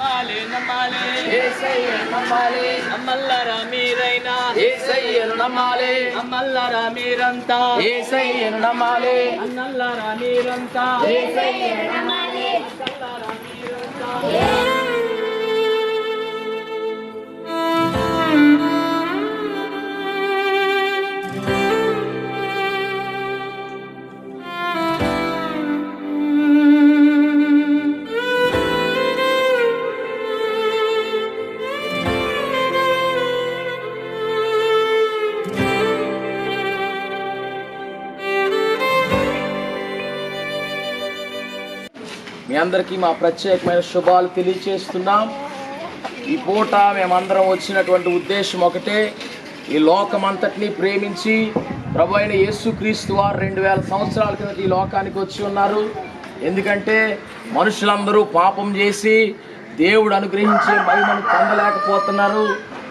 నమ్మాలి నమ్మాలి. ఏసయ్యను నమ్మాలి. నమ్మల్లరా మీరైనా. ఏసయ్యను నమ్మాలి. నమ్మల్లరా మీరంతా. ఏసయ్యను నమ్మాలి. అన్నల్లరా మీరంతా. ఏసయ్యను అన్నల్లరా మీరంతా. మీ అందరికీ మా ప్రత్యేకమైన శుభాలు తెలియచేస్తున్నాం. ఈ పూట మేమందరం వచ్చినటువంటి ఉద్దేశం ఒకటే ఈ లోకమంతటినీ ప్రేమించి ప్రభు అయిన యేసుక్రీస్తు వారు రెండు వేల సంవత్సరాల కిందట ఈ లోకానికి వచ్చి ఉన్నారు. ఎందుకంటే మనుషులందరూ పాపం చేసి దేవుడు అనుగ్రహించే మహిమను పొందలేకపోతున్నారు.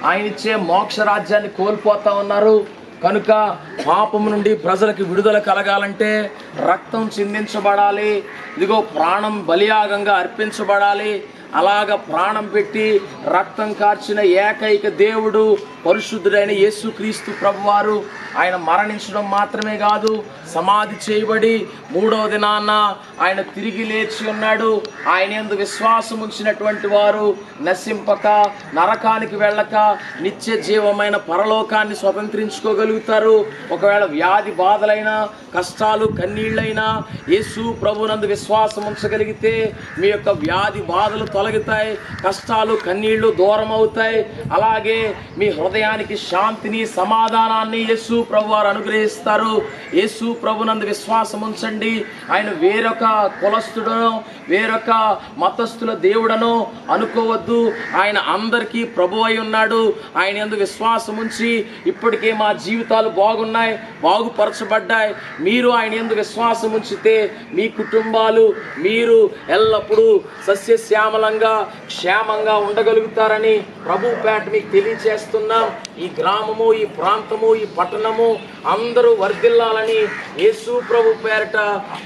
ఆయన ఇచ్చే మోక్ష రాజ్యాన్ని కోల్పోతా ఉన్నారు. కనుక పాపము నుండి ప్రజలకు విడుదల కలగాలంటే రక్తం చిందించబడాలి. ఇదిగో ప్రాణం బలియాగంగా అర్పించబడాలి. అలాగ ప్రాణం పెట్టి రక్తం కార్చిన ఏకైక దేవుడు పరిశుద్ధుడైన యేసుక్రీస్తు ప్రభువారు. ఆయన మరణించడం మాత్రమే కాదు సమాధి చేయబడి మూడవ దినాన్న ఆయన తిరిగి లేచి ఉన్నాడు. ఆయన ఎందు విశ్వాసం ఉంచినటువంటి వారు నశింపక నరకానికి వెళ్ళక నిత్య జీవమైన పరలోకాన్ని స్వతంత్రించుకోగలుగుతారు. ఒకవేళ వ్యాధి బాధలైనా కష్టాలు కన్నీళ్ళైనా యేసు ప్రభునందు విశ్వాసం ఉంచగలిగితే మీ యొక్క వ్యాధి బాధలు తొలగుతాయి కష్టాలు కన్నీళ్ళు దూరం అవుతాయి అలాగే మీ హృదయానికి శాంతిని సమాధానాన్ని యేసు ప్రభు వారు అనుగ్రహిస్తారు. యేసు ప్రభునందు విశ్వాసం ఉంచండి. ఆయన వేరొక కులస్తుడను వేరొక మతస్థుల దేవుడను అనుకోవద్దు. ఆయన అందరికీ ప్రభు అయి ఉన్నాడు. ఆయన ఎందు విశ్వాసం ఉంచి ఇప్పటికే మా జీవితాలు బాగున్నాయి బాగుపరచబడ్డాయి. మీరు ఆయన ఎందు విశ్వాసం ఉంచితే మీ కుటుంబాలు మీరు ఎల్లప్పుడూ సస్యశ్యామల సస్యశ్యామలంగా క్షేమంగా ఉండగలుగుతారని ప్రభు పేట మీకు తెలియచేస్తున్నాం. ఈ గ్రామము ఈ ప్రాంతము ఈ పట్టణము అందరూ వర్ధిల్లాలని యేసు ప్రభు పేరట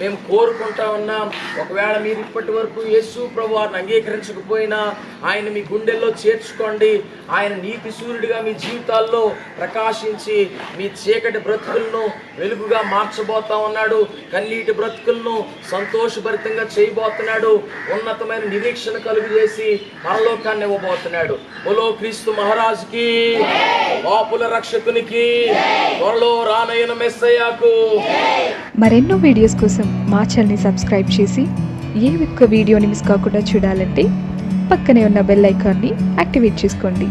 మేము కోరుకుంటా ఉన్నాం. ఒకవేళ మీరు ఇప్పటి వరకు యేసు ప్రభు వారిని అంగీకరించకపోయినా ఆయన మీ గుండెల్లో చేర్చుకోండి. ఆయన నీతి సూర్యుడిగా మీ జీవితాల్లో ప్రకాశించి మీ చీకటి బ్రతుకులను వెలుగుగా మార్చబోతా ఉన్నాడు. కన్నీటి బ్రతుకులను సంతోషభరితంగా చేయబోతున్నాడు. ఉన్నతమైన నిరీక్షణ కలుగు చేసి పరలోకాన్ని ఇవ్వబోతున్నాడు. బులో క్రీస్తు మహారాజుకి పాపుల రక్షకునికి త్వరలో రానయ్యన మెస్సయ్యాకు మరెన్నో వీడియోస్ కోసం మా ఛానల్ని సబ్స్క్రైబ్ చేసి ఏ ఒక్క వీడియోని మిస్ కాకుండా చూడాలంటే పక్కనే ఉన్న బెల్ ఐకాన్ని యాక్టివేట్ చేసుకోండి.